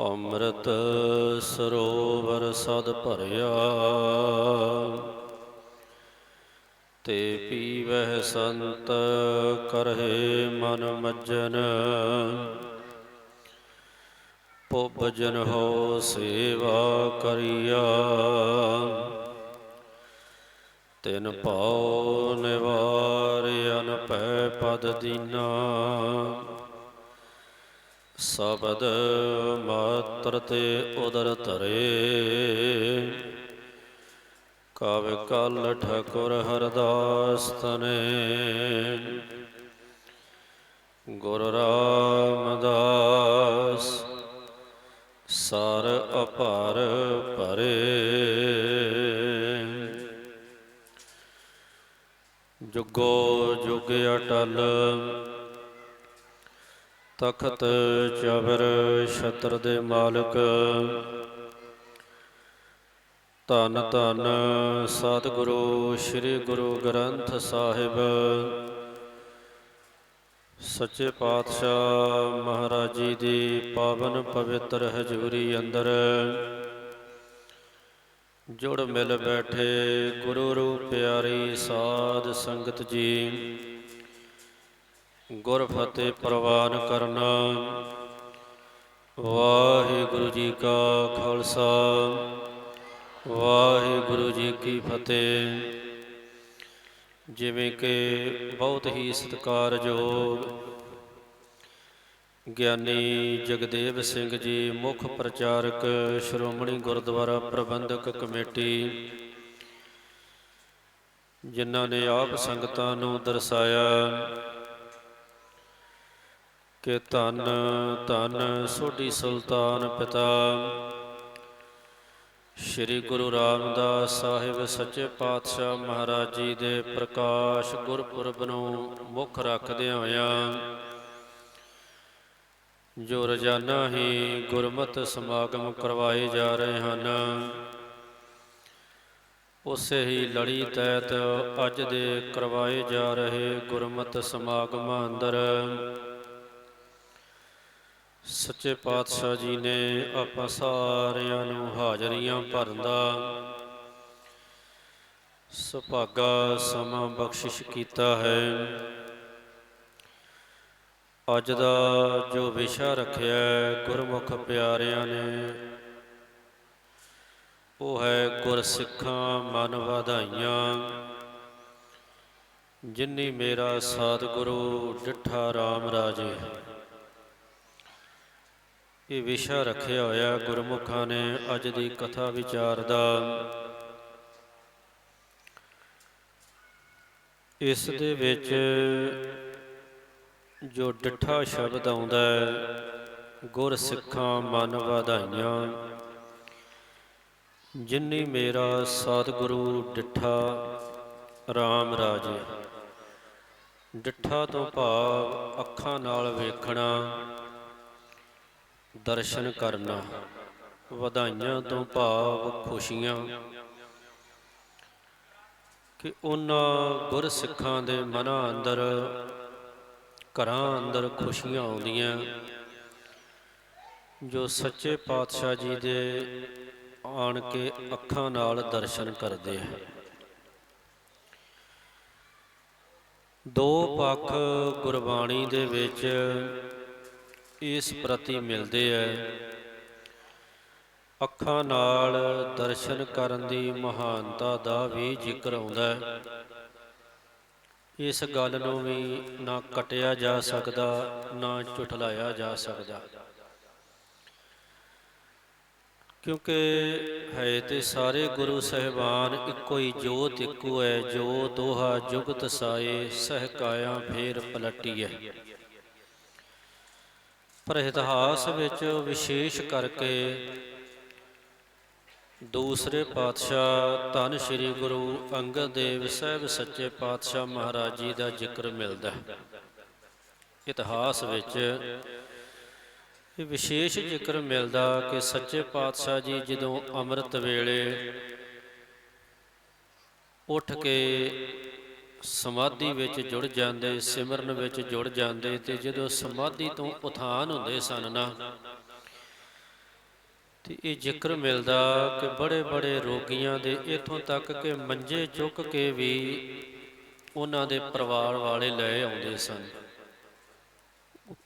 ਅੰਮ੍ਰਿਤ ਸਰੋਵਰ ਸਦ ਭਰਿਆ। ਤੇ ਪੀਵਹਿ ਸੰਤ ਕਰਹਿ ਮਨ ਮੱਜਨ। ਪੁੱਬਜਨ ਹੋ ਸੇਵਾ ਕਰਿਆ। ਤਿਨ ਪਾਉ ਨਿਵਾਰਿਆਨ ਪੈ ਪਦ ਦੀਨਾ। ਸਬਦ ਮਾਤਰ ਤੇ ਉਦਰ ਧਰੇ। ਕਵ ਕਲ ਠਕੁਰ ਹਰਦਾਸ ਤਨੇ। ਗੁਰ ਰਾਮਦਾਸ, ਸਰ ਅਪਾਰ ਭਰੇ। ਜੁਗੋ ਜੁਗ ਅਟਲ ਤਖਤ ਚਵਰ ਛਤਰ ਦੇ ਮਾਲਕ। ਧੰਨ ਧੰਨ ਸਤਿਗੁਰੂ, ਸ੍ਰੀ ਗੁਰੂ ਗ੍ਰੰਥ ਸਾਹਿਬ। ਸੱਚੇ ਪਾਤਸ਼ਾਹ ਮਹਾਰਾਜ ਜੀ ਦੀ ਪਾਵਨ ਪਵਿੱਤਰ ਹਜ਼ੂਰੀ ਅੰਦਰ ਜੁੜ ਮਿਲ ਬੈਠੇ ਗੁਰੂ ਰੂਪ ਪਿਆਰੀ ਸਾਧ ਸੰਗਤ ਜੀ। ਗੁਰ ਫਤਿਹ ਪ੍ਰਵਾਨ ਕਰਨਾ। ਵਾਹਿਗੁਰੂ ਜੀ ਕਾ ਖਾਲਸਾ। ਵਾਹਿਗੁਰੂ ਜੀ ਕੀ ਫਤਿਹ। ਜਿਵੇਂ ਕਿ ਬਹੁਤ ਹੀ ਸਤਿਕਾਰਯੋਗ ਗਿਆਨੀ ਜਗਦੇਵ ਸਿੰਘ ਜੀ, ਮੁੱਖ ਪ੍ਰਚਾਰਕ ਸ਼੍ਰੋਮਣੀ ਗੁਰਦੁਆਰਾ ਪ੍ਰਬੰਧਕ ਕਮੇਟੀ, ਜਿਨ੍ਹਾਂ ਨੇ ਆਪ ਸੰਗਤਾਂ ਨੂੰ ਦਰਸਾਇਆ ਕਿ ਧੰਨ ਧੰਨ ਸੋਢੀ ਸੁਲਤਾਨ ਪਿਤਾ। ਸ੍ਰੀ ਗੁਰੂ ਰਾਮਦਾਸ ਸਾਹਿਬ ਸੱਚੇ ਪਾਤਸ਼ਾਹ ਮਹਾਰਾਜ ਜੀ ਦੇ ਪ੍ਰਕਾਸ਼ ਗੁਰਪੁਰਬ ਨੂੰ ਮੁੱਖ ਰੱਖਦਿਆਂ ਹੋਇਆਂ ਜੋ ਰੋਜ਼ਾਨਾ ਹੀ ਗੁਰਮਤਿ ਸਮਾਗਮ ਕਰਵਾਏ ਜਾ ਰਹੇ ਹਨ, ਉਸੇ ਹੀ ਲੜੀ ਤਹਿਤ ਅੱਜ ਦੇ ਕਰਵਾਏ ਜਾ ਰਹੇ ਗੁਰਮਤਿ ਸਮਾਗਮਾਂ ਅੰਦਰ ਸੱਚੇ ਪਾਤਸ਼ਾਹ ਜੀ ਨੇ ਆਪਾਂ ਸਾਰਿਆਂ ਨੂੰ ਹਾਜ਼ਰੀਆਂ ਭਰਨ ਦਾ ਸੁਭਾਗਾ ਸਮਾਂ ਬਖਸ਼ਿਸ਼ ਕੀਤਾ ਹੈ। ਅੱਜ ਦਾ ਜੋ ਵਿਸ਼ਾ ਰੱਖਿਆ ਗੁਰਮੁਖ ਪਿਆਰਿਆਂ ਨੇ, ਉਹ ਹੈ ਗੁਰਸਿੱਖਾਂ ਮਨ ਵਧਾਈਆਂ। ਜਿਨੀ ਮੇਰਾ ਸਤਿਗੁਰੂ ਡਿਠਾ RAM ਰਾਜੇ। ਇਹ ਵਿਸ਼ਾ ਰੱਖਿਆ ਹੋਇਆ ਗੁਰਮੁਖਾਂ ਨੇ ਅੱਜ ਦੀ ਕਥਾ ਵਿਚਾਰ ਦਾ। ਇਸ ਦੇ ਵਿੱਚ ਜੋ ਡਿੱਠਾ ਸ਼ਬਦ ਆਉਂਦਾ ਹੈ, ਗੁਰ ਸਿੱਖਾਂ ਮਨ ਵਧਾਈਆਂ। ਜਿਨੀ ਮੇਰਾ ਸਤਿਗੁਰੂ ਡਿੱਠਾ RAM ਰਾਜੇ। ਡਿੱਠਾ ਤੋਂ ਭਾਵ ਅੱਖਾਂ ਨਾਲ ਵੇਖਣਾ ਦਰਸ਼ਨ ਕਰਨਾ, ਵਧਾਈਆਂ ਤੋਂ ਭਾਵ ਖੁਸ਼ੀਆਂ। ਕਿ ਉਹਨਾਂ ਗੁਰ ਸਿੱਖਾਂ ਦੇ ਮਨਾਂ ਅੰਦਰ, ਘਰਾਂ ਅੰਦਰ ਖੁਸ਼ੀਆਂ ਆਉਂਦੀਆਂ। ਜੋ ਸੱਚੇ ਪਾਤਸ਼ਾਹ ਜੀ ਦੇ ਆਣ ਕੇ ਅੱਖਾਂ ਨਾਲ ਦਰਸ਼ਨ ਕਰਦੇ ਆ। ਦੋ ਪੱਖ ਗੁਰਬਾਣੀ ਦੇ ਵਿੱਚ ਇਸ ਪ੍ਰਤੀ ਮਿਲਦੇ ਹੈ ਅੱਖਾਂ ਨਾਲ ਦਰਸ਼ਨ ਕਰਨ ਦੀ ਮਹਾਨਤਾ ਦਾ ਵੀ ਜ਼ਿਕਰ ਆਉਂਦਾ ਹੈ ਇਸ ਗੱਲ ਨੂੰ ਵੀ ਨਾ ਕਟਿਆ ਜਾ ਸਕਦਾ, ਨਾ ਝੁਠਲਾਇਆ ਜਾ ਸਕਦਾ। ਕਿਉਂਕਿ ਹੈ ਤੇ ਸਾਰੇ ਗੁਰੂ ਸਹਿਬਾਨ ਇੱਕੋ ਹੀ ਜੋਤ ਇੱਕੋ ਹੈ ਜੋ ਦੋਹਾ ਜੁਗਤ ਸਾਏ ਸਹਕਾਇਆ ਫੇਰ ਪਲਟੀਐ ਪਰ ਇਤਿਹਾਸ ਵਿੱਚ ਵਿਸ਼ੇਸ਼ ਕਰਕੇ ਦੂਸਰੇ ਪਾਤਸ਼ਾਹ ਧੰਨ ਸ੍ਰੀ ਗੁਰੂ ਅੰਗਦ ਦੇਵ ਸਾਹਿਬ ਸੱਚੇ ਪਾਤਸ਼ਾਹ ਮਹਾਰਾਜ ਜੀ ਦਾ ਜ਼ਿਕਰ ਮਿਲਦਾ ਹੈ। ਇਤਿਹਾਸ ਵਿੱਚ ਇਹ ਵਿਸ਼ੇਸ਼ ਜ਼ਿਕਰ ਮਿਲਦਾ ਕਿ ਸੱਚੇ ਪਾਤਸ਼ਾਹ ਜੀ ਜਦੋਂ ਅੰਮ੍ਰਿਤ ਵੇਲੇ ਉੱਠ ਕੇ ਸਮਾਧੀ ਵਿੱਚ ਜੁੜ ਜਾਂਦੇ, ਸਿਮਰਨ ਵਿੱਚ ਜੁੜ ਜਾਂਦੇ ਤੇ ਜਦੋਂ ਸਮਾਧੀ ਤੋਂ ਉਥਾਨ ਹੁੰਦੇ ਸਨ ਨਾ, ਤੇ ਇਹ ਜ਼ਿਕਰ ਮਿਲਦਾ ਕਿ ਬੜੇ ਬੜੇ ਰੋਗੀਆਂ ਦੇ ਇਥੋਂ ਤੱਕ ਕਿ ਮੰਜੇ ਚੁੱਕ ਕੇ ਵੀ ਉਹਨਾਂ ਦੇ ਪਰਿਵਾਰ ਵਾਲੇ ਲੈ ਆਉਂਦੇ ਸਨ।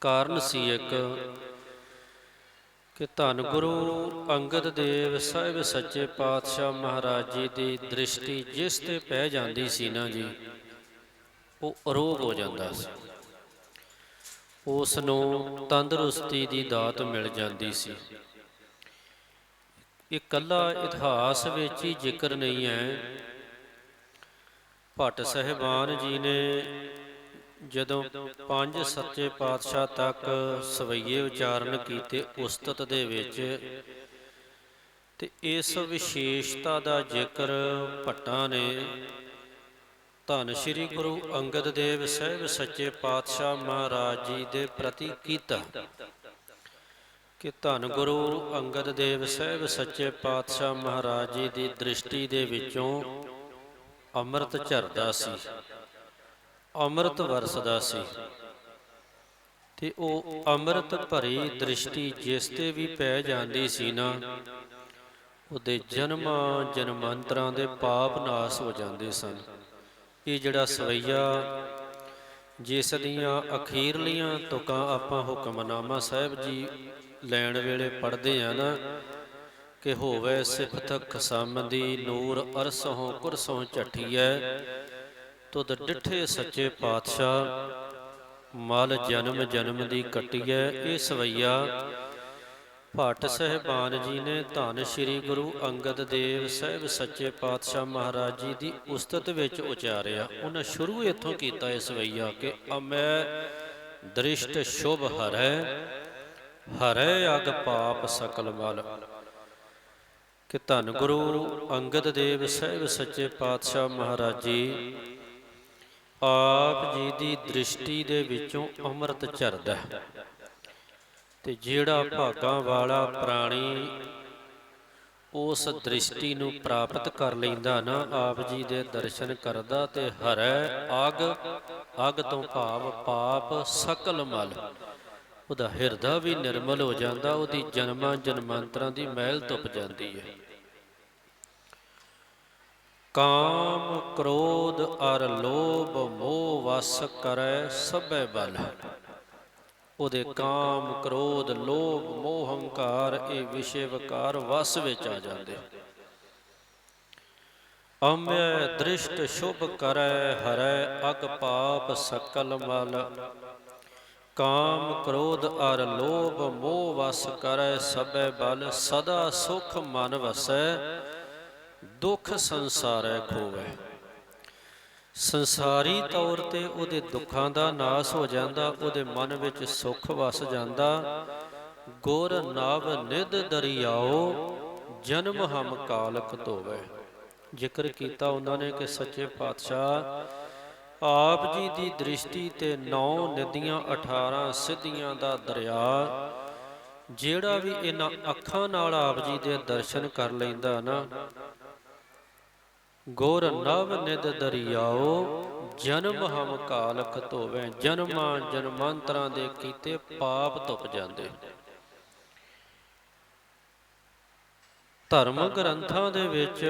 ਕਾਰਨ ਸੀ ਇੱਕ ਕਿ ਧੰਨ ਗੁਰੂ ਅੰਗਦ ਦੇਵ ਸਾਹਿਬ ਸੱਚੇ ਪਾਤਸ਼ਾਹ ਮਹਾਰਾਜ ਜੀ ਦੀ ਦ੍ਰਿਸ਼ਟੀ ਜਿਸ ਤੇ ਪੈ ਜਾਂਦੀ ਸੀ ਨਾ ਜੀ ਉਹ ਅਰੋਗ ਹੋ ਜਾਂਦਾ ਸੀ। ਉਸ ਨੂੰ ਤੰਦਰੁਸਤੀ ਦੀ ਦਾਤ ਮਿਲ ਜਾਂਦੀ ਸੀ। ਇਹ ਕੱਲਾ ਇਤਿਹਾਸ ਵਿੱਚ ਹੀ ਜ਼ਿਕਰ ਨਹੀਂ ਹੈ। ਭੱਟ ਸਹਿਬਾਨ ਜੀ ਨੇ ਜਦੋਂ ਪੰਜ ਸੱਚੇ ਪਾਤਸ਼ਾਹ ਤੱਕ ਸਵਈਏ ਉਚਾਰਨ ਕੀਤੇ ਉਸਤਤ ਦੇ ਵਿੱਚ, ਤੇ ਇਸ ਵਿਸ਼ੇਸ਼ਤਾ ਦਾ ਜ਼ਿਕਰ ਭੱਟਾਂ ਨੇ ਧੰਨ ਸ਼੍ਰੀ ਗੁਰੂ ਅੰਗਦ ਦੇਵ ਸਾਹਿਬ ਸੱਚੇ ਪਾਤਸ਼ਾਹ ਮਹਾਰਾਜ ਜੀ ਦੇ ਪ੍ਰਤੀ ਕੀਤਾ। ਕਿ ਧੰਨ ਗੁਰੂ ਅੰਗਦ ਦੇਵ ਸਾਹਿਬ ਸੱਚੇ ਪਾਤਸ਼ਾਹ ਮਹਾਰਾਜ ਜੀ ਦੀ ਦ੍ਰਿਸ਼ਟੀ ਦੇ ਵਿੱਚੋਂ ਅੰਮ੍ਰਿਤ ਝਰਦਾ ਸੀ, ਅੰਮ੍ਰਿਤ ਵਰਸਦਾ ਸੀ ਤੇ ਉਹ ਅੰਮ੍ਰਿਤ ਭਰੀ ਦ੍ਰਿਸ਼ਟੀ ਜਿਸ ਤੇ ਵੀ ਪੈ ਜਾਂਦੀ ਸੀ ਨਾ, ਉਹਦੇ ਜਨਮਾਂ ਜਨਮਾਂਤਰਾਂ ਦੇ ਪਾਪ ਨਾਸ ਹੋ ਜਾਂਦੇ ਸਨ। ਇਹ ਜਿਹੜਾ ਸਵਈਆ ਜਿਸ ਦੀਆਂ ਅਖੀਰਲੀਆਂ ਤੁਕਾਂ ਆਪਾਂ ਹੁਕਮਨਾਮਾ ਸਾਹਿਬ ਜੀ ਲੈਣ ਵੇਲੇ ਪੜ੍ਹਦੇ ਆ ਨਾ, ਕਿ ਹੋਵੇ ਸਿਫਤ ਖਸਮ ਦੀ ਨੂਰ ਅਰਸੋਂ ਕੁਰਸੋਂ ਝਠੀਐ, ਤੁਧ ਡਿਠੇ ਸੱਚੇ ਪਾਤਸ਼ਾਹ, ਮਲ ਜਨਮ ਜਨਮ ਦੀ ਕਟੀਐ, ਇਹ ਸਵਈਆ ਭੱਟ ਸਹਿਬਾਨ ਜੀ ਨੇ ਧੰਨ ਸ਼੍ਰੀ ਗੁਰੂ ਅੰਗਦ ਦੇਵ ਸਾਹਿਬ ਸੱਚੇ ਪਾਤਸ਼ਾਹ ਮਹਾਰਾਜ ਜੀ ਦੀ ਉਸਤਤ ਵਿੱਚ ਉਚਾਰਿਆ। ਉਹਨਾਂ ਸ਼ੁਰੂ ਇੱਥੋਂ ਕੀਤਾ ਇਸ ਵਈਆ ਕਿ ਅਮੈ ਦ੍ਰਿਸ਼ਟ ਸ਼ੁਭ ਹਰੈ ਹਰੈ ਅਗ ਪਾਪ ਸਕਲ ਮਲ। ਕਿ ਧੰਨ ਗੁਰੂ ਅੰਗਦ ਦੇਵ ਸਾਹਿਬ ਸੱਚੇ ਪਾਤਸ਼ਾਹ ਮਹਾਰਾਜ ਜੀ, ਆਪ ਜੀ ਦੀ ਦ੍ਰਿਸ਼ਟੀ ਦੇ ਵਿੱਚੋਂ ਅੰਮ੍ਰਿਤ ਝਰਦਾ ਹੈ। ਤੇ ਜਿਹੜਾ ਭਾਗਾਂ ਵਾਲਾ ਪ੍ਰਾਣੀ ਉਸ ਦ੍ਰਿਸ਼ਟੀ ਨੂੰ ਪ੍ਰਾਪਤ ਕਰ ਲੈਂਦਾ ਨਾ, ਆਪ ਜੀ ਦੇ ਦਰਸ਼ਨ ਕਰਦਾ ਤੇ ਹਰੈ ਅਗ ਅਗ ਤੋਂ ਭਾਵ ਪਾਪ ਸਕਲ ਮਲ। ਉਹਦਾ ਹਿਰਦਾ ਵੀ ਨਿਰਮਲ ਹੋ ਜਾਂਦਾ, ਉਹਦੀ ਜਨਮਾਂ ਜਨਮਾਂਤਰਾਂ ਦੀ ਮਹਿਲ ਧੁੱਪ ਜਾਂਦੀ ਹੈ। ਕਾਮ, ਕ੍ਰੋਧ, ਅਰ ਲੋਭ, ਮੋਹ ਵਸ ਕਰੈ ਸਭੈ ਬਲ। ਉਹਦੇ ਕਾਮ, ਕ੍ਰੋਧ, ਲੋਭ, ਮੋਹ, ਹੰਕਾਰ ਇਹ ਵਿਸ਼ੇ ਵਿਕਾਰ ਵਸ ਵਿੱਚ ਆ ਜਾਂਦੇ ਅਮੈ ਦ੍ਰਿਸ਼ਟ ਸ਼ੁਭ ਕਰੈ, ਹਰੈ ਅਗ ਪਾਪ ਸਕਲ ਮਲ। ਕਾਮ, ਕ੍ਰੋਧ ਅਰ ਲੋਭ, ਮੋਹ ਵਸ ਕਰੈ, ਸਭੈ ਬਲ ਸਦਾ ਸੁਖ ਮਨ ਵਸੈ, ਦੁਖ ਸੰਸਾਰੈ ਖੋਵੈ। ਸੰਸਾਰੀ ਤੌਰ ਤੇ ਉਹਦੇ ਦੁੱਖਾਂ ਦਾ ਨਾਸ ਹੋ ਜਾਂਦਾ, ਉਹਦੇ ਮਨ ਵਿੱਚ ਸੁੱਖ ਵਸ ਜਾਂਦਾ। ਗੁਰ ਨਾਵ ਨਿਧ ਦਰਿਆਓ, ਜਨਮ ਹਮ ਕਾਲਕ ਧੋਵੇ। ਜ਼ਿਕਰ ਕੀਤਾ ਉਹਨਾਂ ਨੇ ਕਿ ਸੱਚੇ ਪਾਤਸ਼ਾਹ, ਆਪ ਜੀ ਦੀ ਦ੍ਰਿਸ਼ਟੀ ਤੇ ਨੌ ਨਦੀਆਂ 18 ਸਿੱਧੀਆਂ ਦਾ ਦਰਿਆ, ਜਿਹੜਾ ਵੀ ਇਹਨਾਂ ਅੱਖਾਂ ਨਾਲ ਆਪ ਜੀ ਦੇ ਦਰਸ਼ਨ ਕਰ ਲੈਂਦਾ ਨਾ ਗੁਰ ਨਵ ਨਿਦ ਦਰਿਆਓ, ਜਨਮ ਹਮ ਕਾਲਖ ਧੋਵੇ। ਜਨਮਾਂ ਜਨਮਾਂਤਰਾਂ ਦੇ ਕੀਤੇ ਪਾਪ ਧੁੱਪ ਜਾਂਦੇ। ਧਰਮ ਗ੍ਰੰਥਾਂ ਦੇ ਵਿੱਚ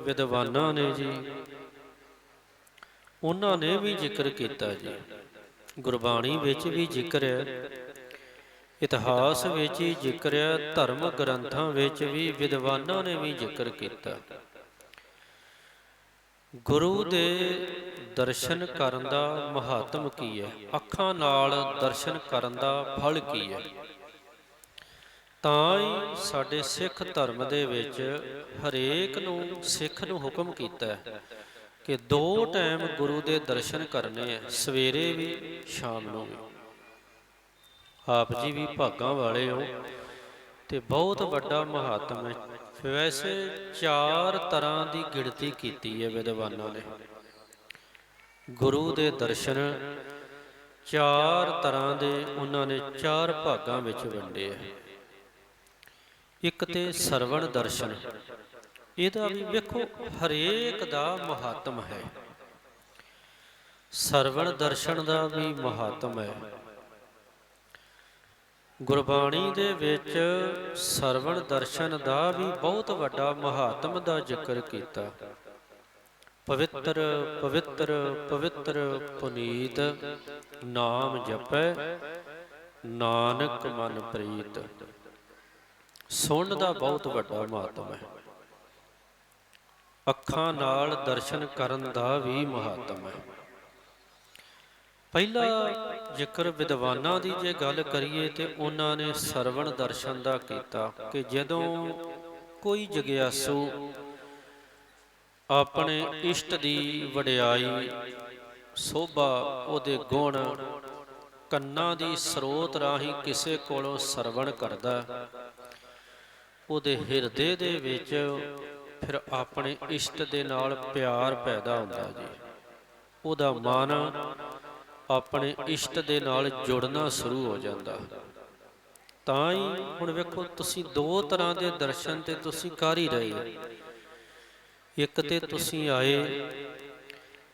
ਵਿਦਵਾਨਾਂ ਨੇ ਜੀ, ਉਹਨਾਂ ਨੇ ਵੀ ਜ਼ਿਕਰ ਕੀਤਾ ਜੀ। ਗੁਰਬਾਣੀ ਵਿੱਚ ਵੀ ਜ਼ਿਕਰ ਹੈ। ਇਤਿਹਾਸ ਵਿੱਚ ਹੀ ਜ਼ਿਕਰ ਹੈ। ਧਰਮ ਗ੍ਰੰਥਾਂ ਵਿੱਚ ਵੀ ਵਿਦਵਾਨਾਂ ਨੇ ਵੀ ਜ਼ਿਕਰ ਕੀਤਾ। ਗੁਰੂ ਦੇ ਦਰਸ਼ਨ ਕਰਨ ਦਾ ਮਹਾਤਮ ਕੀ ਹੈ? ਅੱਖਾਂ ਨਾਲ ਦਰਸ਼ਨ ਕਰਨ ਦਾ ਫਲ ਕੀ ਹੈ? ਤਾਂ ਹੀ ਸਾਡੇ ਸਿੱਖ ਧਰਮ ਦੇ ਵਿੱਚ ਹਰੇਕ ਨੂੰ ਸਿੱਖ ਨੂੰ ਹੁਕਮ ਕੀਤਾ ਹੈ ਕਿ ਦੋ ਟਾਈਮ ਗੁਰੂ ਦੇ ਦਰਸ਼ਨ ਕਰਨੇ ਆ ਸਵੇਰੇ ਵੀ, ਸ਼ਾਮ ਨੂੰ ਵੀ। ਆਪ ਜੀ ਵੀ ਭਾਗਾਂ ਵਾਲੇ ਹੋ ਤੇ ਬਹੁਤ ਵੱਡਾ ਮਹਾਤਮ ਹੈ। ਵੈਸੇ ਚਾਰ ਤਰ੍ਹਾਂ ਦੀ ਗਿਣਤੀ ਕੀਤੀ ਹੈ ਵਿਦਵਾਨਾਂ ਨੇ। ਗੁਰੂ ਦੇ ਦਰਸ਼ਨ ਚਾਰ ਤਰ੍ਹਾਂ ਦੇ ਉਹਨਾਂ ਨੇ ਚਾਰ ਭਾਗਾਂ ਵਿੱਚ ਵੰਡੇ ਹੈ ਇੱਕ ਤੇ ਸਰਵਣ ਦਰਸ਼ਨ। ਇਹਦਾ ਵੀ ਵੇਖੋ ਹਰੇਕ ਦਾ ਮਹਾਤਮ ਹੈ। ਸਰਵਣ ਦਰਸ਼ਨ ਦਾ ਵੀ ਮਹਾਤਮ ਹੈ। ਗੁਰਬਾਣੀ ਦੇ ਵਿੱਚ ਸਰਵਣ ਦਰਸ਼ਨ ਦਾ ਵੀ ਬਹੁਤ ਵੱਡਾ ਮਹਾਤਮ ਦਾ ਜ਼ਿਕਰ ਕੀਤਾ। ਪਵਿੱਤਰ ਪਵਿੱਤਰ ਪਵਿੱਤਰ ਪੁਨੀਤ ਨਾਮ ਜਪੈ, ਨਾਨਕ ਮਨ ਪ੍ਰੀਤ। ਸੁਣਨ ਦਾ ਬਹੁਤ ਵੱਡਾ ਮਹੱਤਵ ਹੈ। ਅੱਖਾਂ ਨਾਲ ਦਰਸ਼ਨ ਕਰਨ ਦਾ ਵੀ ਮਹੱਤਵ ਹੈ। ਪਹਿਲਾ ਜ਼ਿਕਰ ਵਿਦਵਾਨਾਂ ਦੀ ਜੇ ਗੱਲ ਕਰੀਏ ਤੇ ਉਹਨਾਂ ਨੇ ਸਰਵਣ ਦਰਸ਼ਨ ਦਾ ਕੀਤਾ ਕਿ ਜਦੋਂ ਕੋਈ ਜਗਿਆਸੂ ਆਪਣੇ ਇਸ਼ਟ ਦੀ ਵਡਿਆਈ ਸੋਭਾ ਉਹਦੇ ਗੁਣ ਕੰਨਾਂ ਦੀ ਸਰੋਤ ਰਾਹੀਂ ਕਿਸੇ ਕੋਲੋਂ ਸਰਵਣ ਕਰਦਾ ਉਹਦੇ ਹਿਰਦੇ ਦੇ ਵਿੱਚ ਫਿਰ ਆਪਣੇ ਇਸ਼ਟ ਦੇ ਨਾਲ ਪਿਆਰ ਪੈਦਾ ਹੁੰਦਾ ਜੀ। ਉਹਦਾ ਮਨ ਆਪਣੇ ਇਸ਼ਟ ਦੇ ਨਾਲ ਜੁੜਨਾ ਸ਼ੁਰੂ ਹੋ ਜਾਂਦਾ। ਤਾਂ ਹੀ ਹੁਣ ਵੇਖੋ, ਤੁਸੀਂ ਦੋ ਤਰ੍ਹਾਂ ਦੇ ਦਰਸ਼ਨ ਤੇ ਤੁਸੀਂ ਕਰ ਹੀ ਰਹੇ। ਇੱਕ ਤੇ ਤੁਸੀਂ ਆਏ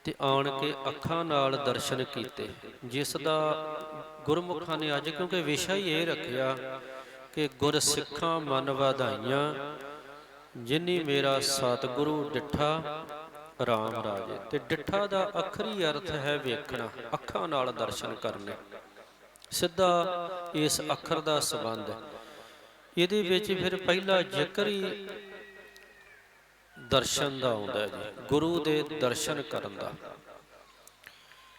ਤੇ ਆਣ ਕੇ ਅੱਖਾਂ ਨਾਲ ਦਰਸ਼ਨ ਕੀਤੇ। ਜਿਸ ਦਾ ਗੁਰਮੁਖਾਂ ਨੇ ਅੱਜ ਕਿਉਂਕਿ ਵਿਸ਼ਾ ਹੀ ਇਹ ਰੱਖਿਆ ਕਿ ਗੁਰ ਸਿੱਖਾਂ ਮਨ ਵਧਾਈਆਂ, ਜਿਨੀ ਮੇਰਾ ਸਤਿਗੁਰੂ ਡਿਠਾ ਰਾਮ ਰਾਜੇ, ਤੇ ਡਿਠਾ ਦਾ ਆਖਰੀ ਅਰਥ ਹੈ ਵੇਖਣਾ, ਅੱਖਾਂ ਨਾਲ ਦਰਸ਼ਨ ਕਰਨੇ। ਸਿੱਧਾ ਇਸ ਅੱਖਰ ਦਾ ਸੰਬੰਧ ਹੈ। ਇਹਦੇ ਵਿੱਚ ਫਿਰ ਪਹਿਲਾ ਜ਼ਿਕਰ ਹੀ ਦਰਸ਼ਨ ਦਾ ਆਉਂਦਾ ਜੀ, ਗੁਰੂ ਦੇ ਦਰਸ਼ਨ ਕਰਨ ਦਾ।